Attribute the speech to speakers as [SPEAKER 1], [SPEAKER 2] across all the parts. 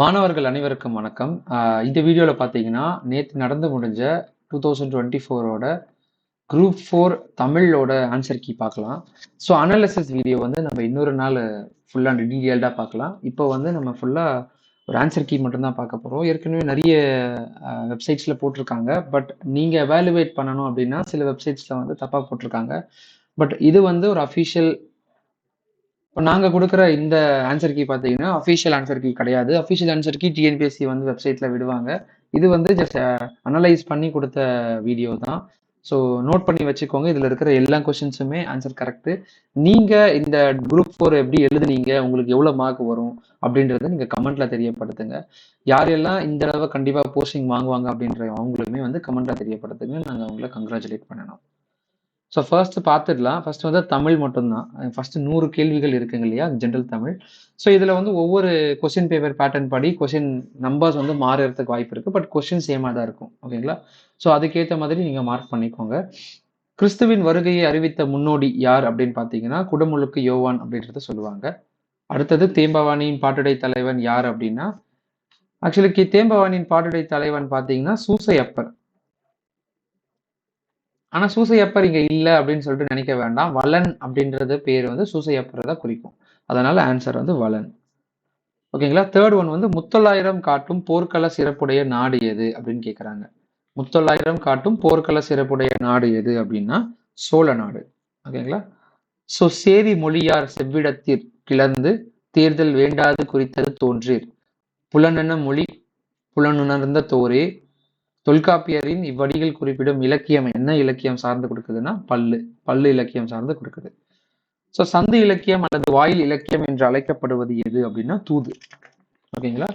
[SPEAKER 1] மாணவர்கள் அனைவருக்கும் வணக்கம். இந்த வீடியோவில் பார்த்தீங்கன்னா நேற்று நடந்து முடிஞ்ச டூ தௌசண்ட் டுவெண்ட்டி ஃபோரோட குரூப் ஃபோர் தமிழோட ஆன்சர் கீ பார்க்கலாம் ஸோ அனாலிசிஸ் வீடியோ வந்து நம்ம இன்னொரு நாள் ஃபுல்லாக டீட்டெயில்டாக பார்க்கலாம் இப்போ வந்து நம்ம ஃபுல்லாக ஒரு ஆன்சர் கீ மட்டும்தான் பார்க்க போகிறோம் ஏற்கனவே நிறைய வெப்சைட்ஸில் போட்டிருக்காங்க. பட் நீங்கள் எவாலுவேட் பண்ணணும் அப்படின்னா சில வெப்சைட்ஸில் வந்து தப்பாக போட்டிருக்காங்க. பட் இது வந்து ஒரு அஃபிஷியல் இப்போ நாங்கள் கொடுக்குற இந்த ஆன்சர் கீ பார்த்தீங்கன்னா அஃபிஷியல் ஆன்சர் கீ கிடையாது. அஃபிஷியல் ஆன்சர் கீ டிஎன்பிஎஸ்சி வந்து வெப்சைட்டில் விடுவாங்க. இது வந்து ஜஸ்ட் அனலைஸ் பண்ணி கொடுத்த வீடியோ தான். ஸோ நோட் பண்ணி வச்சுக்கோங்க. இதில் இருக்கிற எல்லா கொஷின்ஸுமே ஆன்சர் கரெக்டு நீங்கள் இந்த குரூப் ஃபோர் எப்படி எழுதுனீங்க உங்களுக்கு எவ்வளோ மார்க் வரும் அப்படின்றத நீங்கள் கமெண்ட்டில் தெரியப்படுத்துங்க. யாரெல்லாம் இந்த தடவை கண்டிப்பாக போஸ்டிங் வாங்குவாங்க அப்படின்ற அவங்களுமே வந்து கமெண்ட்டில் தெரியப்படுத்துங்க. நாங்கள் அவங்கள கங்க்ராச்சுலேட் பண்ணணும். ஸோ ஃபர்ஸ்ட் பார்த்துடலாம். ஃபர்ஸ்ட் வந்து தமிழ் மட்டும்தான். ஃபர்ஸ்ட் நூறு கேள்விகள் இருக்குங்க இல்லையா? ஜென்ரல் தமிழ். ஸோ இதில் வந்து ஒவ்வொரு கொஸ்டின் பேப்பர் பேட்டர்ன் படி கொஸ்டின் நம்பர்ஸ் வந்து மாறுறதுக்கு வாய்ப்பு இருக்குது பட் கொஸ்டின் சேமாக தான் இருக்கும். ஓகேங்களா ஸோ அதுக்கேற்ற மாதிரி நீங்கள் மார்க் பண்ணிக்கோங்க. கிறிஸ்துவின் வருகையை அறிவித்த முன்னோடி யார் அப்படின்னு பார்த்தீங்கன்னா குடமுழுக்கு யோவான் அப்படின்றத சொல்லுவாங்க. அடுத்தது தேம்பவாணியின் பாட்டுடை தலைவன் யார் அப்படின்னா ஆக்சுவலி தேம்பவாணியின் பாட்டுடை தலைவன் பார்த்தீங்கன்னா சூசையப்பர். ஆனா சூசையப்பர் இங்க இல்ல அப்படின்னு சொல்லிட்டு நினைக்க வேண்டாம். வலன் அப்படின்றது பேர் வந்து சூசையப்பர் தான் குறிக்கும். அதனால ஆன்சர் வந்து வலன். ஓகேங்களா தேர்ட் ஒன் வந்து முத்தொள்ளாயிரம் காட்டும் போர்க்கள சிறப்புடைய நாடு எது அப்படின்னு கேட்குறாங்க முத்தொள்ளாயிரம் காட்டும் போர்க்கள சிறப்புடைய நாடு எது அப்படின்னா சோழ நாடு. ஓகேங்களா ஸோ சேரி மொழியார் செவ்விடத்தில் கிளர்ந்து தேர்தல் வேண்டாது குறித்தது தோன்றீர். புலனென மொழி புலனுணர்ந்த தோரே தொல்காப்பியரின் இவ்வடிகள் குறிப்பிடும் இலக்கியம் என்ன இலக்கியம் சார்ந்து கொடுக்குதுன்னா பல்லு. பல்லு இலக்கியம் சார்ந்து கொடுக்குது. ஸோ சந்து இலக்கியம் அல்லது வாயில் இலக்கியம் என்று அழைக்கப்படுவது எது அப்படின்னா தூது. ஓகேங்களா?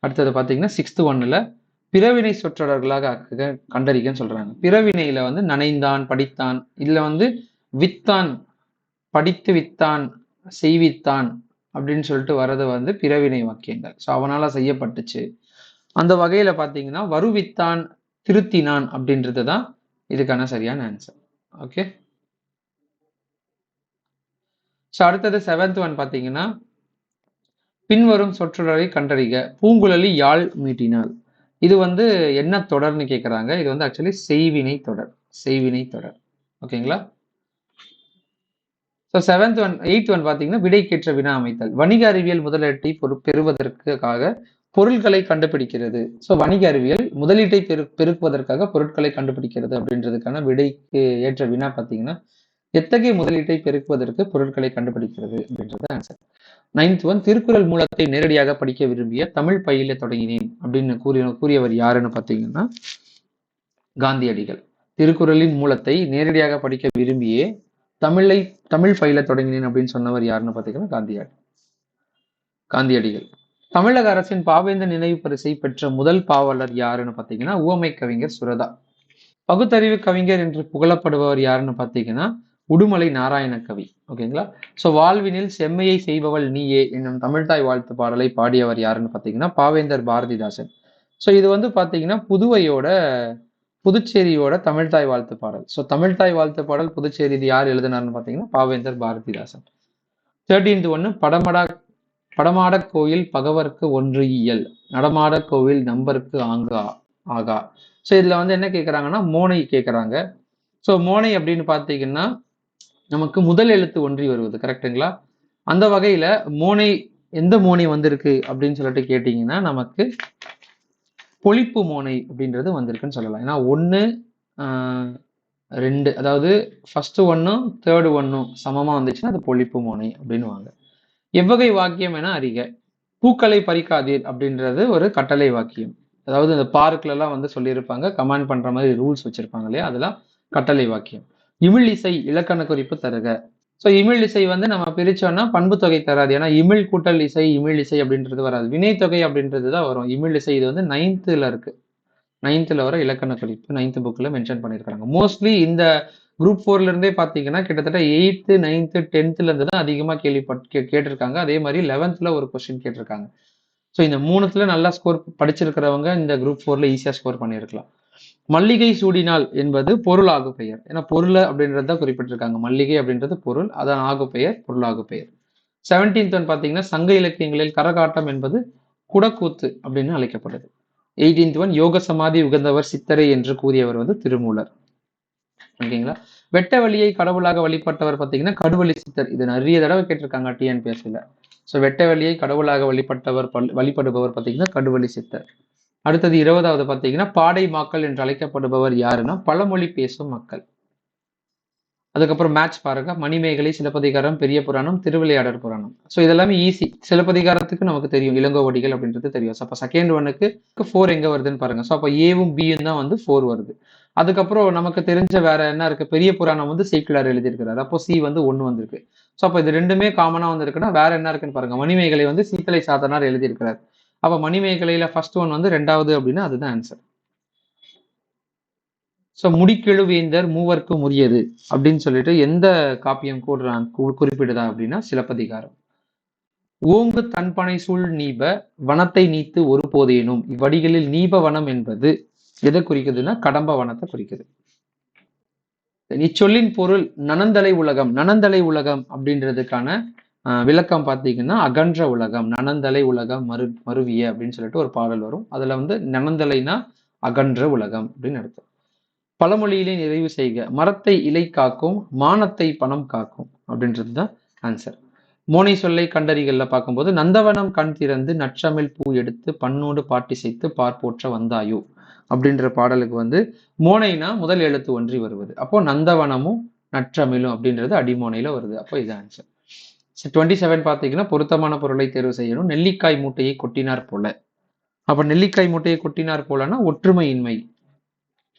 [SPEAKER 1] அடுத்தது பார்த்தீங்கன்னா சிக்ஸ்த் ஒன்னில் பிறவினை சொற்றொடர்களாக கண்டறிகன்னு சொல்றாங்க. பிறவினையில வந்து நனைந்தான் படித்தான். இதுல வந்து வித்தான் படித்து வித்தான் செய்வித்தான் அப்படின்னு சொல்லிட்டு வர்றது வந்து பிறவினை வாக்கியங்கள். ஸோ அவனால செய்யப்பட்டுச்சு. அந்த வகையில பாத்தீங்கன்னா வருவித்தான் திருத்தினான் அப்படின்றது தான் இதுக்கான சரியான ஆன்சர் ஓகே ஸோ அடுத்தது செவன்த் ஒன் பார்த்தீங்கன்னா பின்வரும் சொற்றொடரை கண்டறிக பூங்குழலி யாழ் மீட்டினாள். இது வந்து என்ன தொடர்னு கேட்குறாங்க இது வந்து ஆக்சுவலி செய்வினை தொடர் செய்வினை தொடர். ஓகேங்களா so seventh one eighth one பார்த்தீங்கன்னா விடைக்கேற்ற வினா அமைத்தல் வணிக அறிவியல் முதலீட்டை பொறு பெறுவதற்காக பொருட்களை கண்டுபிடிக்கிறது. ஸோ வணிக அறிவியல் முதலீட்டை பெரு பெருக்குவதற்காக பொருட்களை கண்டுபிடிக்கிறது அப்படின்றதுக்கான விடைக்கு ஏற்ற வினா பார்த்தீங்கன்னா எத்தகைய முதலீட்டை பெருக்குவதற்கு பொருட்களை கண்டுபிடிக்கிறது அப்படின்றது ஆன்சர் நைன்த் ஒன் திருக்குறள் மூலத்தை நேரடியாக படிக்க விரும்பிய தமிழ் பயில தொடங்கினேன் அப்படின்னு கூறிய கூறியவர் யாருன்னு பார்த்தீங்கன்னா காந்தியடிகள். திருக்குறளின் மூலத்தை நேரடியாக படிக்க விரும்பியே தமிழை தமிழ் பயில தொடங்கினேன் அப்படின்னு சொன்னவர் யாருன்னு பார்த்தீங்கன்னா காந்தியடி காந்தியடிகள். தமிழக அரசின் பாவேந்த நினைவு பரிசை பெற்ற முதல் பாவலர் யாருன்னு பார்த்தீங்கன்னா உவமை கவிஞர் சுரதா. பகுத்தறிவு கவிஞர் என்று புகழப்படுபவர் யாருன்னு பார்த்தீங்கன்னா உடுமலை நாராயண கவி. ஓகேங்களா ஸோ வாழ்வினில் செம்மையை செய்பவள் நீயே என்னும் தமிழ்தாய் வாழ்த்து பாடலை பாடியவர் யாருன்னு பார்த்தீங்கன்னா பாவேந்தர் பாரதிதாசன். ஸோ இது வந்து பார்த்தீங்கன்னா புதுவையோட புதுச்சேரியோட தமிழ்தாய் வாழ்த்து பாடல். ஸோ தமிழ்தாய் வாழ்த்து பாடல் புதுச்சேரி இது யார் எழுதினார்னு பார்த்தீங்கன்னா பாவேந்தர் பாரதிதாசன். தேர்டீன்த் ஒன்று படமடா படமாடக் கோயில் பகவர்க்கு ஒன்று இயல். நடமாடக் கோவில் நம்பருக்கு ஆங்கா ஆகா. ஸோ இதில் வந்து என்ன கேட்குறாங்கன்னா மோனை கேட்குறாங்க ஸோ மோனை அப்படின்னு பார்த்தீங்கன்னா நமக்கு முதல் எழுத்து ஒன்றி வருவது கரெக்டுங்களா அந்த வகையில் மோனை எந்த மோனை வந்திருக்கு அப்படின்னு சொல்லிட்டு கேட்டிங்கன்னா நமக்கு பொழிப்பு மோனை அப்படின்றது வந்திருக்குன்னு சொல்லலாம். ஏன்னா ஒன்று ரெண்டு அதாவது ஃபஸ்ட்டு ஒன்றும் தேர்டு ஒன்றும் சமமாக வந்துச்சுன்னா அது பொழிப்பு மோனை அப்படின்னு வாங்க. எவ்வகை வாக்கியம் என அறிக. பூக்களை பறிக்காதீர் அப்படின்றது ஒரு கட்டளை வாக்கியம். அதாவது இந்த பார்க்லலாம் வந்து சொல்லியிருப்பாங்க கமாண்ட் பண்ற மாதிரி ரூல்ஸ் வச்சிருப்பாங்க இல்லையா? அதெல்லாம் கட்டளை வாக்கியம். இமிழ் இசை இலக்கண குறிப்பு தருக. ஸோ இமிழ் இசை வந்து நம்ம பிரிச்சோம்னா பண்பு தொகை தராது. ஏன்னா இமிழ் கூட்டல் இசை இமிழ் இசை அப்படின்றது வராது. வினைத்தொகை அப்படின்றது தான் வரும். இமிழ் இசை இது வந்து நைன்த்தில் இருக்கு. நைன்த்தில் வர இலக்கண குறிப்பு நைன்த் புக்கில் மென்ஷன் பண்ணியிருக்காங்க மோஸ்ட்லி இந்த குரூப் ஃபோர்ல இருந்தே பார்த்தீங்கன்னா கிட்டத்தட்ட எயித்து நைன்த்து டென்த்ல இருந்து தான் அதிகமாக கேள்விப்பட்டு கேட்டிருக்காங்க. அதே மாதிரி லெவன்த்தில் ஒரு கொஸ்டின் கேட்டிருக்காங்க. ஸோ இந்த மூணுத்துல நல்லா ஸ்கோர் படிச்சிருக்கிறவங்க இந்த குரூப் ஃபோர்ல ஈஸியாக ஸ்கோர் பண்ணியிருக்கலாம் மல்லிகை சூடினால் என்பது பொருள் ஆகு பெயர் ஏன்னா பொருள் அப்படின்றத குறிப்பிட்டிருக்காங்க. மல்லிகை அப்படின்றது பொருள் அதான் ஆகு பெயர் பொருள் ஆகு பெயர் செவன்டீன்த் ஒன் பார்த்தீங்கன்னா சங்க இலக்கியங்களில் கரகாட்டம் என்பது குடக்கூத்து அப்படின்னு அழைக்கப்படுது. எயிட்டீன்த் ஒன் யோக சமாதி உகந்தவர் சித்தரை என்று கூறியவர் வந்து திருமூலர். ஓகேங்களா? வெட்ட வழியை கடவுளாக வழிபட்டவர் பார்த்தீங்கன்னா கடுவழி சித்தர். இது நிறைய தடவை கேட்டிருக்காங்க டிஎன்பிஎஸ்சியில் ஸோ வெட்ட வழியை கடவுளாக வழிபட்டவர் பல்- வழிபடுபவர் பார்த்தீங்கன்னா கடுவழி சித்தர். அடுத்தது இருபதாவது பார்த்தீங்கன்னா பாடை மாக்கள் என்று அழைக்கப்படுபவர் யாருன்னா பழமொழி பேசும் மக்கள். அதுக்கப்புறம் மேட்ச் பாருங்க. மணிமேகலை சிலப்பதிகாரம் பெரிய புராணம் திருவிளையாடர் புராணம். ஸோ இதெல்லாமே ஈஸி சிலப்பதிகாரத்துக்கு நமக்கு தெரியும். இளங்கோவடிகள் அப்படின்றது தெரியும். ஸோ அப்போ செகண்ட் ஒனுக்கு ஃபோர் எங்க வருதுன்னு பாருங்க. ஸோ அப்போ ஏவும் பியும் தான் வந்து ஃபோர் வருது. அதுக்கப்புறம் நமக்கு தெரிஞ்ச வேற என்ன இருக்கு? பெரிய புராணம் வந்து சீக்கிளார் எழுதியிருக்கிறாரு. அப்போ சி வந்து ஒன்று வந்திருக்கு. ஸோ அப்போ இது ரெண்டுமே காமனாக வந்திருக்குன்னா வேற என்ன இருக்குன்னு பாருங்க. மணிமேகலை வந்து சீத்தலை சாதனார் எழுதியிருக்கிறார். அப்போ மணிமேகலையில ஃபர்ஸ்ட் ஒன் வந்து ரெண்டாவது அப்படின்னா அதுதான் ஆன்சர் ஸோ முடிக்கெழுவேந்தர் மூவர்க்கு உரியது அப்படின்னு சொல்லிட்டு எந்த காப்பியம் கூடுறான் குறிப்பிடுதா அப்படின்னா சிலப்பதிகாரம். ஓங்கு தன்பனை சூழ் நீப வனத்தை நீத்து ஒரு போதேனும். இவ்வடிகளில் நீப வனம் என்பது எதை குறிக்குதுன்னா கடம்ப வனத்தை குறிக்குது. இச்சொல்லின் பொருள் நனந்தலை உலகம் நனந்தலை உலகம் அப்படின்றதுக்கான ஆஹ், விளக்கம் பார்த்தீங்கன்னா அகன்ற உலகம் நனந்தலை உலகம் மறு மருவிய அப்படின்னு சொல்லிட்டு ஒரு பாடல் வரும். அதுல வந்து நனந்தலைனா அகன்ற உலகம் அப்படின்னு அர்த்தம். பழமொழியிலே நிறைவு செய்க மரத்தை இலை காக்கும் மானத்தை பணம் காக்கும் அப்படின்றது தான் ஆன்சர் மோனை சொல்லை கண்டறிகள்ல பார்க்கும்போது நந்தவனம் கண் திறந்து நற்றமிழ் பூ எடுத்து பண்ணோடு பாட்டிசைத்து பார்ப்போற்ற வந்தாயோ? அப்படின்ற பாடலுக்கு வந்து மோனைனா முதல் எழுத்து ஒன்றி வருவது. அப்போ நந்தவனமும் நற்றமிழும் அப்படின்றது அடிமோனையில வருது. அப்போ இது ஆன்சர் டுவெண்ட்டி செவன் பார்த்தீங்கன்னா பொருத்தமான பொருளை தேர்வு செய்யணும். நெல்லிக்காய் மூட்டையை கொட்டினார் போல. அப்ப நெல்லிக்காய் மூட்டையை கொட்டினார் போலன்னா ஒற்றுமையின்மை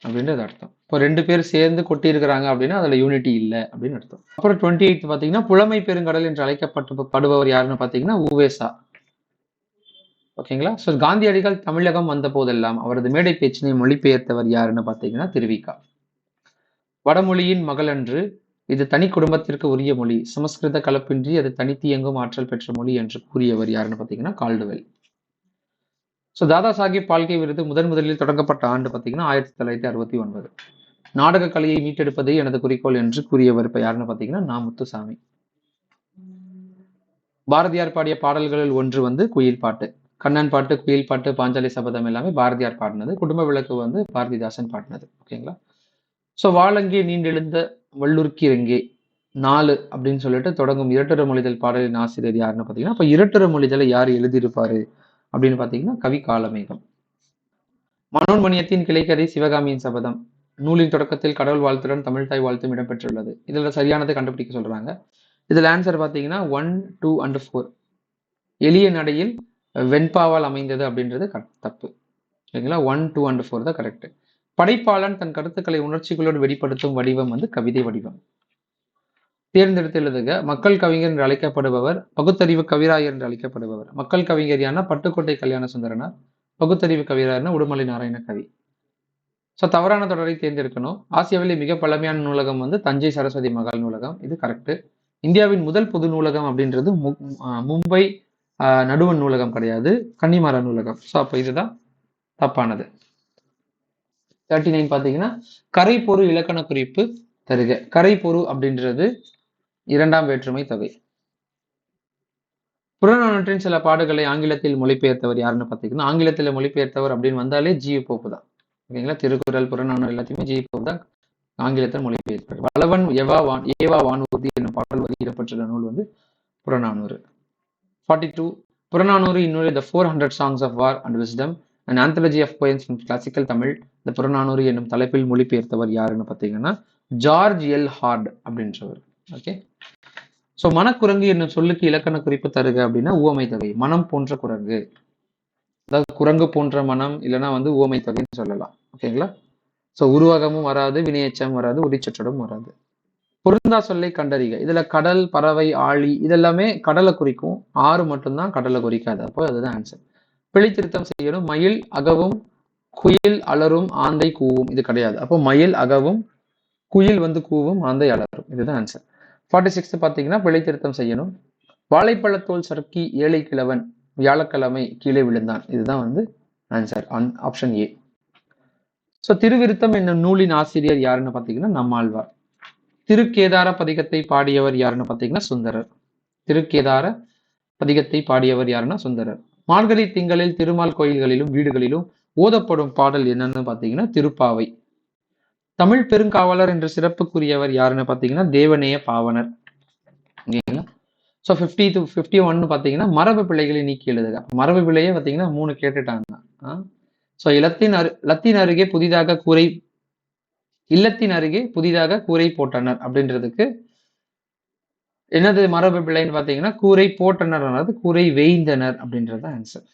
[SPEAKER 1] அப்படின்றது அர்த்தம். இப்போ ரெண்டு பேர் சேர்ந்து கொட்டியிருக்கிறாங்க அப்படின்னா அதுல யூனிட்டி இல்லை அப்படின்னு அர்த்தம். அப்புறம் டுவெண்ட்டி எயிட் பார்த்தீங்கன்னா புலமை பெருங்கடல் என்று அழைக்கப்பட்டு படுபவர் யாருன்னு பார்த்தீங்கன்னா உவேசா. ஓகேங்களா? ஸோ காந்தியடிகள் தமிழகம் வந்த போதெல்லாம் அவரது மேடை பேச்சினை மொழிபெயர்த்தவர் யாருன்னு பார்த்தீங்கன்னா திருவிக்கா. வடமொழியின் மகள் அன்று இது தனி குடும்பத்திற்கு உரிய மொழி சமஸ்கிருத கலப்பின்றி அது தனித்தியங்கும் ஆற்றல் பெற்ற மொழி என்று கூறியவர் யாருன்னு பார்த்தீங்கன்னா கால்டுவெல். ஸோ தாதா சாஹிப் பால்கே விருது முதன் முதலில் தொடங்கப்பட்ட ஆண்டு பார்த்தீங்கன்னா ஆயிரத்தி தொள்ளாயிரத்தி அறுபத்தி ஒன்பது. நாடக கலையை மீட்டெடுப்பதே எனது குறிக்கோள் என்று கூறியவர் இப்போ யாருன்னு பார்த்தீங்கன்னா நா. முத்துசாமி. பாரதியார் பாடிய பாடல்களில் ஒன்று வந்து குயில் பாட்டு கண்ணன் பாட்டு குயில் பாட்டு பாஞ்சாலி சபதம் எல்லாமே பாரதியார் பாடினது. குடும்ப விளக்கு வந்து பாரதிதாசன் பாடினது. ஓகேங்களா? ஸோ வாழங்கே நீண்டெழுந்த வள்ளுர்க்கிறெங்கே நாலு அப்படின்னு சொல்லிட்டு தொடங்கும் இரட்டர மொழிதல் பாடலின் ஆசிரியர் யாருன்னு பார்த்தீங்கன்னா அப்போ இரட்டர மொழிதலை யார் எழுதியிருப்பாரு அப்படின்னு பார்த்தீங்கன்னா கவி காலமேகம். மனோன்மணியத்தின் கிளைக்கதை சிவகாமியின் சபதம். நூலின் தொடக்கத்தில் கடவுள் வாழ்த்துடன் தமிழ் தாய் வாழ்த்தும் இடம்பெற்றுள்ளது. இதில் சரியானதை கண்டுபிடிக்க சொல்றாங்க. இதில் ஆன்சர் பார்த்தீங்கன்னா ஒன் டூ அண்ட் ஃபோர் எளிய நடையில் வெண்பாவால் அமைந்தது அப்படின்றது தப்பு. சரிங்களா? ஒன் டூ அண்ட் ஃபோர் தான் கரெக்ட் படைப்பாளன் தன் கருத்துக்களை உணர்ச்சிகளோடு வெளிப்படுத்தும் வடிவம் வந்து கவிதை வடிவம். தேர்ந்தெடுத்து எழுதுக மக்கள் கவிஞர் என்று அழைக்கப்படுபவர் பகுத்தறிவு கவிராயர் என்று அழைக்கப்படுபவர். மக்கள் கவிஞர் யானா பட்டுக்கோட்டை கல்யாண சுந்தரனார் பகுத்தறிவு கவிராயர்னா உடுமலை நாராயண கவி. ஸோ தவறான தொடரை தேர்ந்தெடுக்கணும். ஆசியாவிலே மிக பழமையான நூலகம் வந்து தஞ்சை சரஸ்வதி மகால் நூலகம். இது கரெக்டு இந்தியாவின் முதல் பொது நூலகம் அப்படின்றது மு- மும்பை நடுவன் நடுவண் நூலகம் கிடையாது கன்னிமார நூலகம். ஸோ அப்போ இதுதான் தப்பானது. தேர்ட்டி நைன் பார்த்தீங்கன்னா கரைப்பொரு இலக்கண குறிப்பு தருக. கரைப்பொரு அப்படின்றது இரண்டாம் வேற்றுமை தொகை. புறநானூற்றின் சில பாடுகளை ஆங்கிலத்தில் மொழிபெயர்த்தவர் யாருன்னு பார்த்தீங்கன்னா ஆங்கிலத்தில் மொழிபெயர்த்தவர் அப்படின்னு வந்தாலே ஜியு போப்பு தான். ஓகேங்களா திருக்குறள் புறநானூறு எல்லாத்தையுமே ஜியு போப்பு தான் ஆங்கிலத்தில் மொழிபெயர்ப்பார் வளவன் எவா வான் ஏவா வானூர்தி என்னும் பாடல் வெளியிடப்பட்டுள்ள நூல் வந்து புறநானூறு. ஃபார்ட்டி டூ புறநானூறு இன்னொரு the four hundred songs of war and wisdom and anthology of poems in classical Tamil இந்த புறநானூறு என்னும் தலைப்பில் மொழிபெயர்த்தவர் யாருன்னு பார்த்தீங்கன்னா ஜார்ஜ் எல் ஹார்ட் அப்படின்றவர். ஓகே ஸோ மனக்குரங்கு என்னும் சொல்லுக்கு இலக்கண குறிப்பு தருக அப்படின்னா உவமை தொகை மனம் போன்ற குரங்கு. அதாவது குரங்கு போன்ற மனம் இல்லைன்னா வந்து உவமை தொகைன்னு சொல்லலாம் ஓகேங்களா ஸோ உருவகமும் வராது வினையச்சம் வராது உரிச்சொற்றடும் வராது. பொருந்தா சொல்லை கண்டறிக. இதுல கடல் பறவை ஆழி இதெல்லாமே கடலை குறிக்கும். ஆறு மட்டும்தான் கடலை குறிக்காது. அப்போ அதுதான் ஆன்சர் பிழைத்திருத்தம் செய்யணும். மயில் அகவும் குயில் அலரும் ஆந்தை கூவும். இது கிடையாது. அப்போ மயில் அகவும் குயில் வந்து கூவும் ஆந்தை அலரும். இதுதான் ஆன்சர் ஃபார்ட்டி சிக்ஸ்த் பார்த்தீங்கன்னா பிழைத்திருத்தம் செய்யணும். வாழைப்பழத்தோல் சறுக்கி ஏழை கிழவன் வியாழக்கிழமை கீழே விழுந்தான். இதுதான் வந்து answer option A so Thiruviruttam என்னும் நூலின் ஆசிரியர் யாருன்னு பார்த்தீங்கன்னா நம்மாழ்வார். திருக்கேதார பதிகத்தை பாடியவர் யாருன்னு பார்த்தீங்கன்னா சுந்தரர். திருக்கேதார பதிகத்தை பாடியவர் யாருன்னா சுந்தரர். மார்கழி திங்களில் திருமால் கோயில்களிலும் வீடுகளிலும் ஓதப்படும் பாடல் என்னன்னு பார்த்தீங்கன்னா திருப்பாவை. தமிழ் பெருங்காவலர் என்ற சிறப்புக்குரியவர் யாருன்னு பார்த்தீங்கன்னா தேவநேய பாவனர். ஓகேங்களா ஸோ ஃபிஃப்டி டு ஃபிஃப்டி ஒன்னு பார்த்தீங்கன்னா மரபு பிள்ளைகளை நீக்கி எழுதுக. மரபு பிள்ளையே பார்த்தீங்கன்னா மூணு கேட்டுட்டாங்க. ஸோ இலத்தின் அரு லத்தின் அருகே புதிதாக கூரை இல்லத்தின் அருகே புதிதாக கூரை போட்டனர் அப்படின்றதுக்கு என்னது மரபு பிள்ளைன்னு பார்த்தீங்கன்னா கூரை போட்டனர் அதாவது கூரை வேய்ந்தனர் அப்படின்றது ஆன்சர்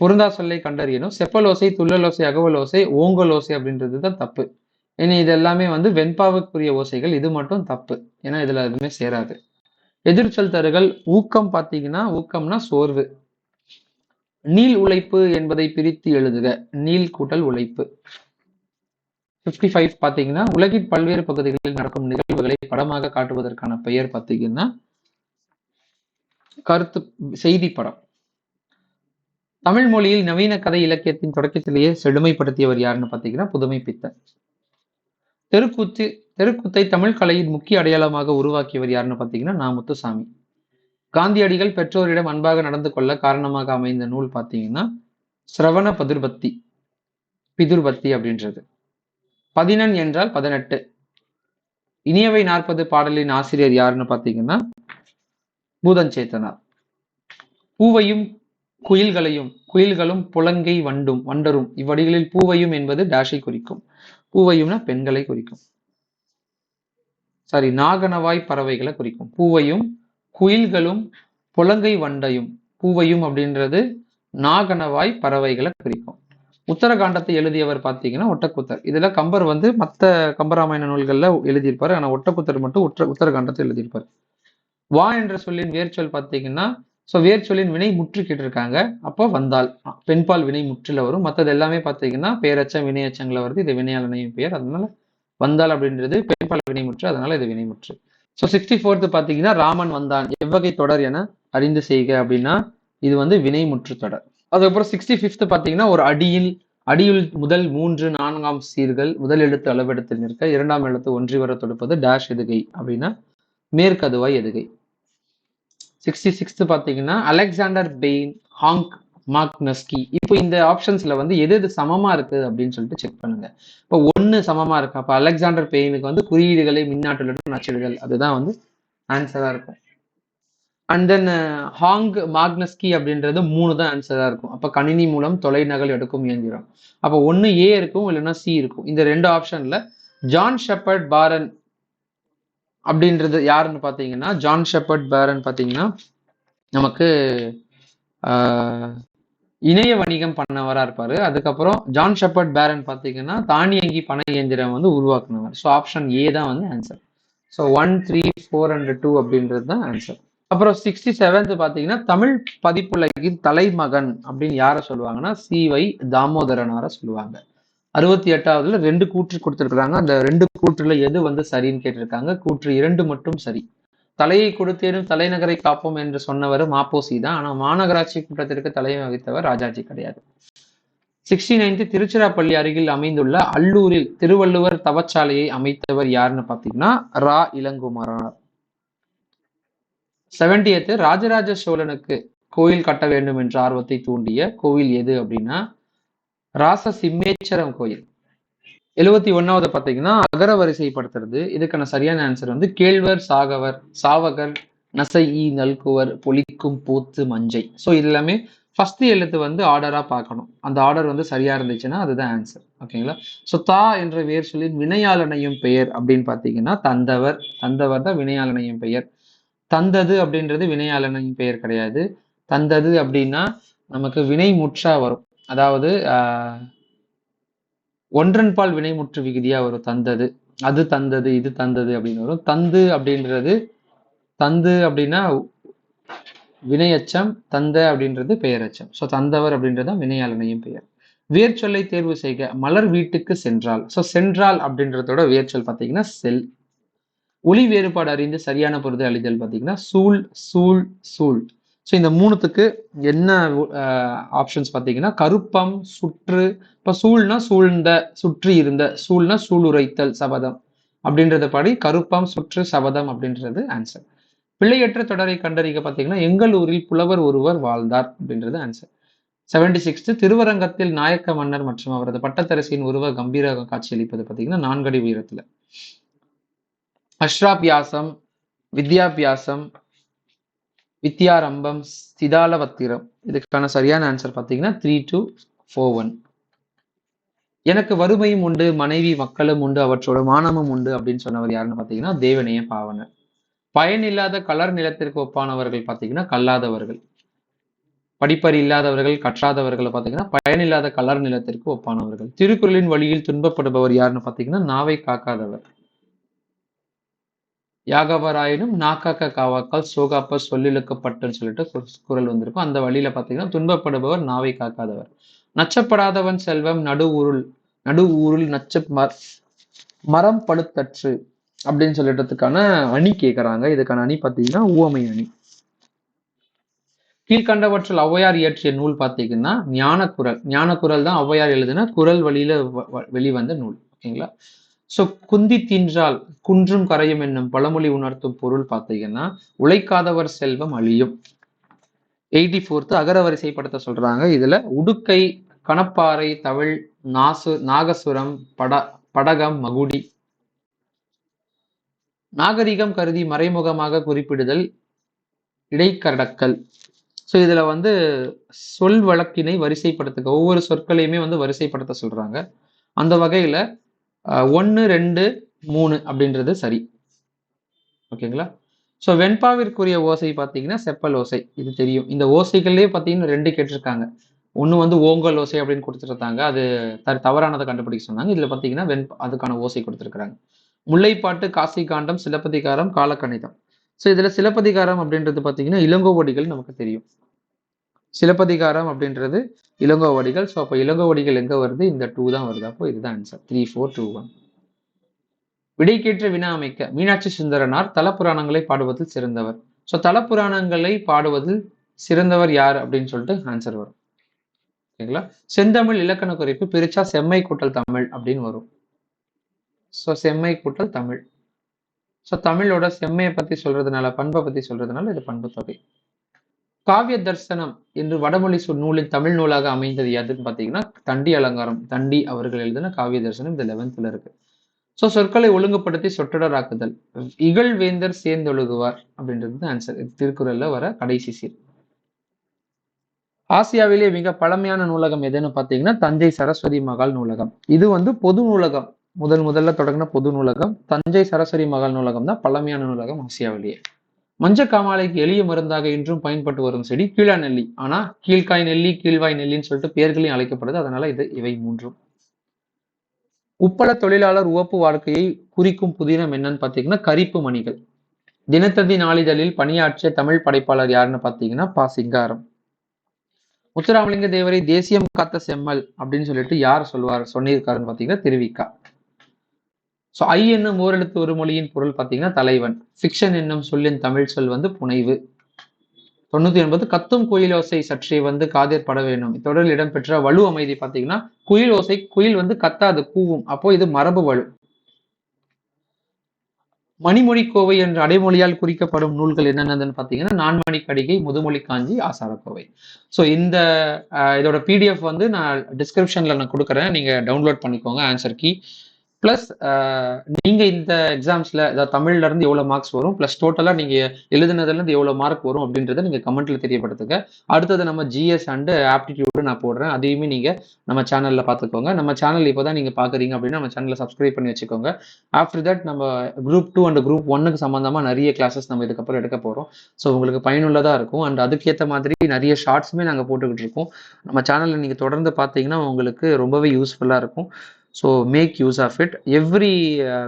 [SPEAKER 1] பொருந்தா சொல்லை கண்டறியணும். செப்பலோசை துள்ளலோசை அகவலோசை ஓங்கலோசை அப்படின்றது தான் தப்பு. ஏன்னா இது எல்லாமே வந்து வெண்பாவுக்குரிய ஓசைகள். இது மட்டும் தப்பு. ஏன்னா இதில் எதுவுமே சேராது. எதிர்ச்சல் தருகள் ஊக்கம் பார்த்தீங்கன்னா ஊக்கம்னா சோர்வு. நீள் உழைப்பு என்பதை பிரித்து எழுதுக. நீள் கூட்டல் உழைப்பு. ஃபிஃப்டி ஃபைவ் பார்த்தீங்கன்னா உலகின் பல்வேறு பகுதிகளில் நடக்கும் நிகழ்வுகளை படமாக காட்டுவதற்கான பெயர் பார்த்தீங்கன்னா கருத்து செய்தி படம். தமிழ் மொழியில் நவீன கதை இலக்கியத்தின் தொடக்கத்திலேயே செழுமைப்படுத்தியவர் யாருன்னு பார்த்தீங்கன்னா புதுமை பித்தன். தெருக்கூத்து தெருக்கூத்தை தமிழ் கலையின் முக்கிய அடையாளமாக உருவாக்கியவர் யாருன்னு பார்த்தீங்கன்னா நா. முத்துசாமி. காந்தியடிகள் பெற்றோரிடம் அன்பாக நடந்து கொள்ள காரணமாக அமைந்த நூல் பார்த்தீங்கன்னா சிரவண பதிர்பத்தி பிதுர்பத்தி அப்படின்றது. பதினெண் என்றால் பதினெட்டு. இனியவை நாற்பது பாடலின் ஆசிரியர் யாருன்னு பார்த்தீங்கன்னா பூதஞ்சேத்தனார். பூவையும் குயில்களையும் குயில்களும் புலங்கை வண்டும் வண்டரும். இவ்வடிகளில் பூவையும் என்பது டேஷை குறிக்கும். பூவையும்னா பெண்களை குறிக்கும். சாரி நாகனவாய் பறவைகளை குறிக்கும். பூவையும் குயில்களும் புலங்கை வண்டையும். பூவையும் அப்படின்றது நாகனவாய் பறவைகளை குறிக்கும். உத்தரகாண்டத்தை எழுதியவர் பார்த்தீங்கன்னா ஒட்டக்குத்தர். இதில் கம்பர் வந்து மற்ற கம்பராமாயண நூல்களில் எழுதியிருப்பார். ஆனால் ஒட்டக்குத்தர் மட்டும் உத்தர உத்தரகாண்டத்தை எழுதியிருப்பார். வா என்ற சொல்லின் வேர்ச்சொல் பார்த்தீங்கன்னா ஸோ வேர்ச்சொல்லின் வினை முற்று கேட்டிருக்காங்க அப்போ வந்தால் பெண்பால் வினை முற்றில வரும். மற்றது எல்லாமே பார்த்தீங்கன்னா பேரச்சம் வினையச்சங்களை வருது. இது வினையாளனையும் பெயர். அதனால வந்தால் அப்படின்றது பெண்பால் வினை முற்று. அதனால இது வினை முற்று. ஸோ சிக்ஸ்டி ஃபோர்த்து பார்த்தீங்கன்னா ராமன் வந்தான். எவ்வகை தொடர் என அறிந்து செய்க அப்படின்னா இது வந்து வினைமுற்று தொடர். அதுக்கப்புறம் சிக்ஸ்டி ஃபிஃப்த் பார்த்தீங்கன்னா ஒரு அடியில் அடியுள் முதல் மூன்று நான்காம் சீர்கள் முதல் எழுத்து அளவெடுத்து நிற்க இரண்டாம் எழுத்து ஒன்றி வர தொடுப்பது டேஷ் எதுகை அப்படின்னா மேற்கதுவாய் எதுகை. சிக்ஸ்டி சிக்ஸ்த் பார்த்தீங்கன்னா அலெக்சாண்டர் பெயின் ஹாங்க் மார்க்னஸ்கி இப்போ இந்த ஆப்ஷன்ஸ்ல வந்து எது எது சமமா இருக்கு அப்படின்னு சொல்லிட்டு செக் பண்ணுங்க. இப்போ ஒன்னு சமமா இருக்கு. அப்போ அலெக்சாண்டர் பெயினுக்கு வந்து குறியீடுகளை மின்னாற்றலுடன் அச்சிடுதல். அதுதான் வந்து ஆன்சரா இருக்கும். அண்ட் தென் ஹாங் மாக்னஸ்கி அப்படின்றது மூணு தான் ஆன்சராக இருக்கும். அப்போ கணினி மூலம் தொலைநகல் எடுக்கும் இயந்திரம். அப்போ ஒன்று ஏ இருக்கும் இல்லைன்னா சி இருக்கும். இந்த ரெண்டு ஆப்ஷனில் ஜான் ஷெப்பர்ட் பாரன் அப்படின்றது யாருன்னு பார்த்தீங்கன்னா ஜான் ஷெப்பர்ட் பேரன் பார்த்தீங்கன்னா நமக்கு இணைய வணிகம் பண்ணவராக இருப்பார். அதுக்கப்புறம் ஜான் ஷெப்பர்ட் பேரன் பார்த்தீங்கன்னா தானியங்கி பண இயந்திரம் வந்து உருவாக்குனவர். ஸோ ஆப்ஷன் ஏ தான் வந்து answer so one three four hundred two அப்படின்றது தான் ஆன்சர் அப்புறம் சிக்ஸ்டி செவன்த் பார்த்தீங்கன்னா தமிழ் பதிப்புலகின் தலைமகன் அப்படின்னு யாரை சொல்லுவாங்கன்னா? சி வை தாமோதரனார சொல்லுவாங்க. அறுபத்தி எட்டாவதுல ரெண்டு கூற்று கொடுத்துருக்குறாங்க. அந்த ரெண்டு கூற்றுல எது வந்து சரின்னு கேட்டிருக்காங்க. கூற்று இரண்டு மட்டும் சரி. தலையை கொடுத்தேனும் தலைநகரை காப்போம் என்று சொன்னவர் மாப்போசி தான். ஆனா மாநகராட்சி கூட்டத்திற்கு தலைமை வகித்தவர் ராஜாஜி கிடையாது. சிக்ஸ்டி நைன்த் திருச்சிராப்பள்ளி அருகில் அமைந்துள்ள அல்லூரில் திருவள்ளுவர் தவச்சாலையை அமைத்தவர் யாருன்னு பார்த்தீங்கன்னா ரா. இளங்குமரனார். செவன்டி எத்து ராஜராஜ சோழனுக்கு கோயில் கட்ட வேண்டும் என்ற ஆர்வத்தை தூண்டிய கோவில் எது அப்படின்னா ராச சிம்மேச்சரம் கோயில். எழுவத்தி ஒன்னாவது பார்த்தீங்கன்னா அகர வரிசைப்படுத்துறது. இதுக்கான சரியான ஆன்சர் வந்து கேழ்வர் சாகவர் சாவகர் நசை நல்குவர் பொலிக்கும் பூத்து மஞ்சை. ஸோ இது எல்லாமே ஃபர்ஸ்ட் எழுத்து வந்து ஆர்டராக பார்க்கணும். அந்த ஆர்டர் வந்து சரியா இருந்துச்சுன்னா அதுதான் ஆன்சர் ஓகேங்களா ஸோ தா என்ற வேர் சொல்லி வினையாளனையும் பெயர் அப்படின்னு பார்த்தீங்கன்னா தந்தவர். தந்தவர் தான் வினையாளனையும் பெயர். தந்தது அப்படின்றது வினையாளனையும் பெயர் கிடையாது. தந்தது அப்படின்னா நமக்கு வினை முற்றா வரும். அதாவது ஒன்றன்பால் வினைமுற்று விகுதியா வரும். தந்தது. அது தந்தது இது தந்தது அப்படின்னு வரும். தந்து அப்படின்றது தந்து அப்படின்னா வினையச்சம் தந்த அப்படின்றது பெயரச்சம். ஸோ தந்தவர் அப்படின்றது வினையாளனையும் பெயர். வேர்ச்சொல்லை தேர்வு செய்க. மலர் வீட்டுக்கு சென்றால். ஸோ சென்றால் அப்படின்றதோட வேர்ச்சொல் பார்த்தீங்கன்னா செல். ஒளி வேறுபாடு அறிந்து சரியான பொருதை அழிதல் பார்த்தீங்கன்னா சூழ் சூழ் சூழ். ஸோ இந்த மூணுத்துக்கு என்ன ஆப்ஷன்ஸ் பார்த்தீங்கன்னா கருப்பம் சுற்று. இப்போ சூழ்னா சூழ்ந்த சுற்றி இருந்த சூழ்னா சூளுரைத்தல் சபதம். அப்படின்றத படி கருப்பம் சுற்று சபதம் அப்படின்றது ஆன்சர் பிள்ளையற்ற தொடரை கண்டறிக பார்த்தீங்கன்னா எங்கள் ஊரில் புலவர் ஒருவர் வாழ்ந்தார் அப்படின்றது ஆன்சர் செவன்டி சிக்ஸ்த்து திருவரங்கத்தில் நாயக்க மன்னர் மற்றும் அவரது பட்டத்தரசியின் உருவ கம்பீர காட்சியளிப்பது பார்த்தீங்கன்னா நான்கடி உயரத்தில். அஷ்ராபியாசம் வித்யாபியாசம் வித்யாரம்பம் சிதாலவத்திரம் இதுக்கான சரியான ஆன்சர் பார்த்தீங்கன்னா த்ரீ டூ ஃபோர் ஒன் எனக்கு வறுமையும் உண்டு மனைவி மக்களும் உண்டு அவற்றோட மானமும் உண்டு அப்படின்னு சொன்னவர் யாருன்னு பார்த்தீங்கன்னா தேவனைய பாவனர். பயனில்லாத கலர் நிலத்திற்கு ஒப்பானவர்கள் பார்த்தீங்கன்னா கல்லாதவர்கள். படிப்பறி இல்லாதவர்கள் கற்றாதவர்களை பார்த்தீங்கன்னா பயனில்லாத கலர் நிலத்திற்கு ஒப்பானவர்கள். திருக்குறளின் வழியில் துன்பப்படுபவர் யாருன்னு பார்த்தீங்கன்னா நாவை காக்காதவர். யாகவராயினும் நாக்காக்க காவாக்கால் சோகாப்ப சொல்லிழுக்கப்பட்டுன்னு சொல்லிட்டு குரல் வந்திருக்கும். அந்த வழியில பாத்தீங்கன்னா துன்பப்படுபவர் நாவை காக்காதவர். நச்சப்படாதவன் செல்வம் நடு ஊருள் நடு ஊருள் நச்ச மரம் பழுத்தற்று அப்படின்னு சொல்லிட்டதுக்கான அணி கேட்கறாங்க இதுக்கான அணி பார்த்தீங்கன்னா உவமை அணி. கீழ்கண்டவற்றில் ஔவையார் இயற்றிய நூல் பார்த்தீங்கன்னா ஞானக்குரல் ஞானக்குரல் தான் ஔவையார் எழுதின குரல் வழியில வெளிவந்த நூல். ஓகேங்களா? ஸோ குந்தி தின்றால் குன்றும் கரையும் என்னும் பழமொழி உணர்த்தும் பொருள் பார்த்தீங்கன்னா உழைக்காதவர் செல்வம் அழியும். எயிட்டி ஃபோர்த்து அகர வரிசைப்படுத்த சொல்றாங்க. இதுல உடுக்கை கணப்பாறை தவிழ் நாசு நாகசுரம் பட படகம் மகுடி. நாகரிகம் கருதி மறைமுகமாக குறிப்பிடுதல் இடைக்கடக்கல். ஸோ இதுல வந்து சொல் வழக்கினை வரிசைப்படுத்துக. ஒவ்வொரு சொற்களையுமே வந்து வரிசைப்படுத்த சொல்றாங்க. அந்த வகையில ஒன்று ரெண்டு மூணு அப்படின்றது சரி. ஓகேங்களா? ஸோ வெண்பாவிற்குரிய ஓசை பார்த்தீங்கன்னா செப்பல் ஓசை. இது தெரியும். இந்த ஓசைகள்லேயே பார்த்தீங்கன்னா ரெண்டு கேட்டிருக்காங்க. ஒன்று வந்து ஓங்கல் ஓசை அப்படின்னு கொடுத்துருந்தாங்க. அது த தவறானதை கண்டுபிடிக்க சொன்னாங்க. இதில் பார்த்தீங்கன்னா வெண் அதுக்கான ஓசை கொடுத்துருக்குறாங்க. முல்லைப்பாட்டு காசி காண்டம் சிலப்பதிகாரம் காலக்கணிதம். ஸோ இதில் சிலப்பதிகாரம் அப்படின்றது பார்த்தீங்கன்னா இளங்கோவடிகள் நமக்கு தெரியும். சிலப்பதிகாரம் அப்படின்றது இளங்கோவடிகள் ஸோ அப்போ இளங்கோவடிகள் எங்கே வருது? இந்த டூ தான் வருது. அப்போ இதுதான் answer three four two one விடைக்கேற்று வினா அமைக்க மீனாட்சி சுந்தரனார் தலப்புராணங்களை பாடுவதில் சிறந்தவர். ஸோ தலப்புராணங்களை பாடுவதில் சிறந்தவர் யார் அப்படின்னு சொல்லிட்டு ஆன்சர் வரும். ஓகேங்களா செந்தமிழ் இலக்கண குறிப்பு பிரிச்சா செம்மை கூட்டல் தமிழ் அப்படின்னு வரும். ஸோ செம்மை கூட்டல் தமிழ். ஸோ தமிழோட செம்மையை பத்தி சொல்றதுனால பண்பை பத்தி சொல்றதுனால இது பண்பு தொகை. காவிய தர்சனம் என்று வடமொழி நூலின் தமிழ் நூலாக அமைந்தது எதுன்னு பார்த்தீங்கன்னா தண்டி அலங்காரம் தண்டி அவர்கள் எழுதின காவிய தர்சனம் இந்த லெவன்த்ல இருக்கு. ஸோ சொற்களை ஒழுங்குபடுத்தி சொற்றொடராக்குதல் இகழ்வேந்தர் சேர்ந்தொழுகுவார் அப்படின்றது ஆன்சர் திருக்குறள்ல வர கடைசி சீர். ஆசியாவிலேயே மிக பழமையான நூலகம் எதுன்னு பார்த்தீங்கன்னா தஞ்சை சரஸ்வதி மகால் நூலகம். இது வந்து பொது நூலகம். முதல் முதல்ல தொடங்கின பொது நூலகம். தஞ்சை சரஸ்வதி மகால் நூலகம் தான் பழமையான நூலகம் ஆசியாவிலேயே. மஞ்ச காமாலைக்கு எளிய மருந்தாக இன்றும் பயன்பட்டு வரும் செடி கீழா நெல்லி. ஆனா கீழ்காய் நெல்லி கீழ்வாய் நெல்லின்னு சொல்லிட்டு பெயர்களையும் அழைக்கப்படுது. அதனால இது இவை மூன்றும். உப்பள தொழிலாளர் உவப்பு வாழ்க்கையை குறிக்கும் புதினம் என்னன்னு பாத்தீங்கன்னா கரிப்பு மணிகள். தினத்தந்தி நாளிதழில் பணியாற்றிய தமிழ் படைப்பாளர் யாருன்னு பாத்தீங்கன்னா பா. சிங்காரம். முத்துராமலிங்க தேவரை தேசியம் காத்த செம்மல் அப்படின்னு சொல்லிட்டு யார் சொல்வார் சொன்னிருக்காருன்னு பாத்தீங்கன்னா திருவிக்கா. ஸோ ஐ என்னும் ஓரெழுத்து ஒரு மொழியின் பொருள் பார்த்தீங்கன்னா தலைவன். ஃபிக்ஷன் என்னும் சொல்லின் தமிழ் சொல் வந்து புனைவு. தொண்ணூத்தி ஒன்பது கத்தும் குயில் ஓசை சற்றே வந்து காதிர் பட வேண்டும். இத்தொடரில் இடம்பெற்ற வலு அமைதி பார்த்தீங்கன்னா குயில் ஓசை குயில் வந்து கத்தாது கூவும். அப்போ இது மரபு வலு. மணிமொழி கோவை என்ற அடைமொழியால் குறிக்கப்படும் நூல்கள் என்னென்னதுன்னு பார்த்தீங்கன்னா நான்மணி கடிகை முதுமொழி காஞ்சி ஆசாரக்கோவை ஸோ இந்த இதோட பிடிஎஃப் வந்து நான் டிஸ்கிரிப்ஷன்ல நான் கொடுக்குறேன். நீங்க டவுன்லோட் பண்ணிக்கோங்க ஆன்சர் கீ ப்ளஸ் நீங்க இந்த எக்ஸாம்ஸ்ல அதாவது தமிழ்ல இருந்து எவ்வளவு மார்க்ஸ் வரும்? ப்ளஸ் டோட்டலா நீங்க எழுதுனதுல இருந்து எவ்வளவு மார்க் வரும் அப்படின்றத நீங்க கமெண்ட்ல தெரியப்படுத்துங்க. அடுத்தது நம்ம ஜிஎஸ் அண்ட் ஆப்டிடியூடு நான் போடுறேன். அதையுமே நீங்க நம்ம சேனல்ல பாத்துக்கோங்க நம்ம சேனல் இப்போதான் நீங்க பாக்குறீங்க அப்படின்னா நம்ம சேனலில் சப்ஸ்கிரைப் பண்ணி வச்சுக்கோங்க. ஆஃப்டர் தட் நம்ம குரூப் டூ அண்ட் குரூப் ஒன்னுக்கு சம்பந்தமா நிறைய கிளாஸஸ் நம்ம இதுக்கப்புறம் எடுக்க போறோம். ஸோ உங்களுக்கு பயனுள்ளதா இருக்கும். அண்ட் அதுக்கேற்ற மாதிரி நிறைய ஷார்ட்ஸுமே நாங்கள் போட்டுக்கிட்டு இருக்கோம். நம்ம சேனல்ல நீங்க தொடர்ந்து பார்த்தீங்கன்னா உங்களுக்கு ரொம்பவே யூஸ்ஃபுல்லா இருக்கும். So make use of it every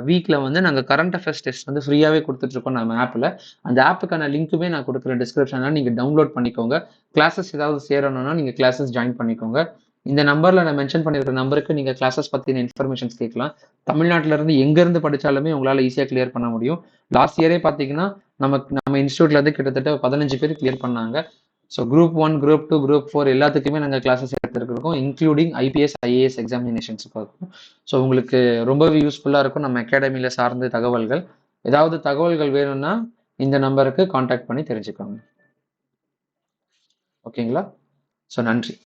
[SPEAKER 1] வீக்கில் வந்து நாங்கள் கரண்ட் அஃபேர்ஸ் டெஸ்ட் வந்து ஃப்ரீயாகவே கொடுத்துட்ருக்கோம் நம்ம ஆப்பில் அந்த ஆப்புக்கான லிங்க்குமே நான் கொடுக்குறேன் டிஸ்கிரிப்ஷனில் நீங்கள் டவுன்லோட் பண்ணிக்கோங்க. கிளாஸஸ் ஏதாவது சேரணும்னா நீங்கள் கிளாஸஸ் ஜாயின் பண்ணிக்கோங்க. இந்த நம்பரில் நான் மென்ஷன் பண்ணியிருக்கிற நம்பருக்கு நீங்கள் கிளாஸஸ் பற்றின இன்ஃபர்மேஷன்ஸ் கேட்கலாம். தமிழ்நாட்டிலேருந்து எங்கேருந்து படித்தாலுமே உங்களால் ஈஸியாக கிளியர் பண்ண முடியும். லாஸ்ட் இயரே பார்த்தீங்கன்னா நமக்கு நம்ம இன்ஸ்டியூட்லேருந்து கிட்டத்தட்ட பதினஞ்சு பேர் கிளியர் பண்ணாங்க. So group one group two group four எல்லாத்துக்குமே நாங்கள் கிளாஸஸ் எடுத்துருக்கோம் இன்க்ளூடிங் ஐபிஎஸ் ஐஏஎஸ் எக்ஸாமினேஷன்ஸுக்கு இருக்கும் ஸோ உங்களுக்கு ரொம்பவே யூஸ்ஃபுல்லாக இருக்கும். நம்ம அகாடமியில் சார்ந்த தகவல்கள். ஏதாவது தகவல்கள் வேணும்னா இந்த நம்பருக்கு காண்டாக்ட் பண்ணி தெரிஞ்சுக்கோங்க. ஓகேங்களா ஸோ நன்றி.